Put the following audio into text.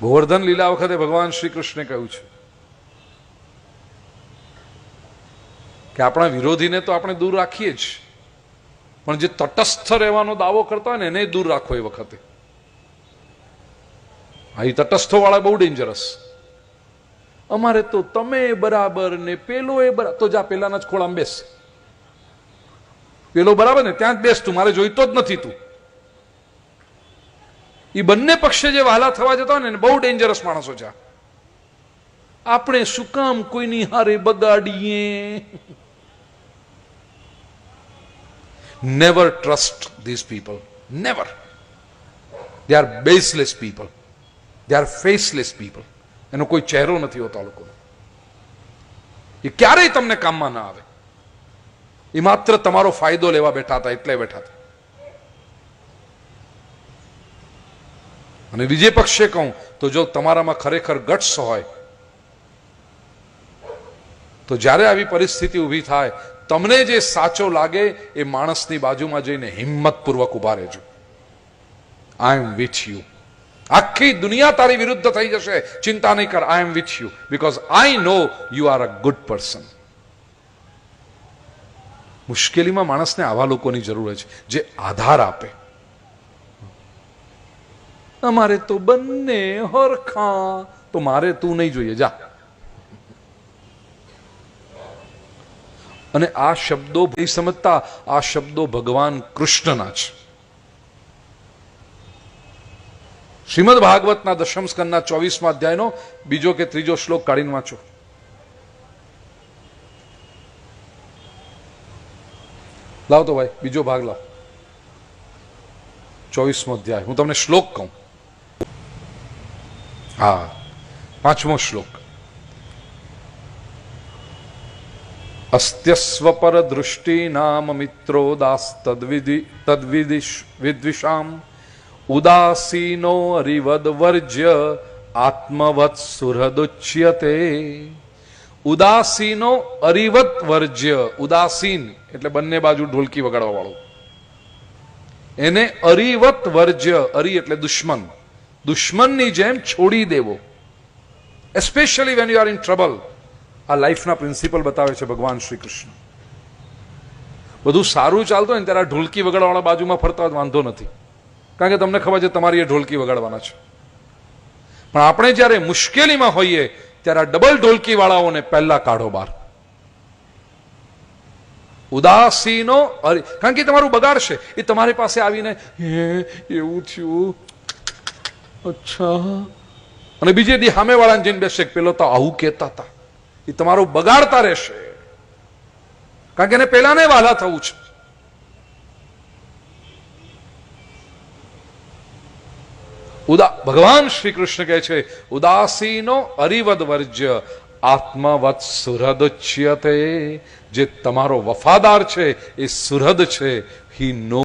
ગોવર્ધન લીલા વખતે ભગવાન શ્રી કૃષ્ણે કહ્યું છે કે આપણા વિરોધીને તો આપણે દૂર રાખીએ જ. પણ જે તટસ્થ રહેવાનો દાવો કરતા હોય ને, એને દૂર રાખો એ વખતે. આ એ તટસ્થો વાળા બહુ ડેન્જરસ અમારે તો તમે બરાબર ને પેલો એ બરાબર તો જા, પેલાના જ ખોળામાં બેસ. પેલો બરાબર ને, ત્યાં જ બેસ તું, મારે જોઈતો જ નથી તું. એ બંને પક્ષે જે વહાલા થવા જતા હોય ને બહુ ડેન્જરસ માણસો છે. આપણે શું કામ કોઈની હારે બગાડીએ? Never trust this people never they are baseless people they are faceless people એનો કોઈ ચહેરો નથી હોતો આ લોકોનો. એ ક્યારેય તમને કામમાં ના આવે. એ માત્ર તમારો ફાયદો લેવા બેઠા હતા, એટલે બેઠા હતા. અને બીજે પક્ષે કહું, તો જો તમારામાં ખરેખર ગટ્સ હોય, તો જ્યારે આવી પરિસ્થિતિ ઊભી થાય, તમને જે સાચો લાગે એ માણસની બાજુમાં જઈને હિંમતપૂર્વક ઊભા રહેજો. આઈ એમ વિથ યુ આખી દુનિયા તારી વિરુદ્ધ થઈ જશે. ચિંતા નહીં કર I am with you because I know you are a good person મુશ્કેલીમાં માણસને આવા લોકોની જરૂર છે, જે આધાર આપે. અમારે તો બંને હરખા. તો મારે તું નહીં જોઈએ, જા. અને આ શબ્દો ભાઈ સમજતા, આ શબ્દો ભગવાન કૃષ્ણના છે. શ્રીમદ ભાગવતના દશમ સ્કંદના ચોવીસમા અધ્યાયનો બીજો કે ત્રીજો શ્લોક કાઢીને વાંચો. લાવ તો ભાઈ, બીજો ભાગ લાવ. ચોવીસમો અધ્યાય. હું તમને શ્લોક કહું. હા. પાંચમો શ્લોક. અસ્ત્યસ્વ પર દૃષ્ટિ નામ મિત્રો દાસ તદ્વિધિ તદ્વિદિશ વિદ્વિષામ ઉદાસીનો અરિવદ વર્જ્ય આત્મવત સુહૃદુચ્યતે ઉદાસીનો અરિવત વર્જ્ય ઉદાસીન એટલે બંને બાજુ ઢોલકી વગાડવા વાળો એને અરિવત વર્જ્ય અરી એટલે દુશ્મન. દુશ્મનની જેમ છોડી દેવો. Especially when you are in trouble આ લાઈફના પ્રિન્સિપલ બતાવે છે ભગવાન શ્રી કૃષ્ણ. બધું સારું ચાલતું હોય ને ત્યારે ઢોલકી વગાડવાળા બાજુમાં ફરતા વાંધો નથી. કારણ કે તમને ખબર છે તમારી એ ઢોલકી વગાડવાના છે. પણ આપણે જ્યારે મુશ્કેલીમાં હોઈએ ત્યારે આ ડબલ ઢોલકી વાળાઓને પહેલા કાઢો બહાર. ઉદાસીનો અરે- કારણ કે તમારું બગાડશે. એ તમારી પાસે આવીને, હે, એવું થયું? અચ્છા. અને બીજે દી સામે વાળાને જઈને બેસે પેલો તો આવું કહેતા હતા. એ તમારું બગાડતા રહેશે. કારણ કે એને પેલાને વાલા થવું છે. ઉદા, ભગવાન શ્રી કૃષ્ણ કહે છે, ઉદાસીનો અરિવદ વર્જ્ય, આત્મવત સુહૃદચ્યતે જે તમારો વફાદાર છે, એ સુહૃદ છે, હી નો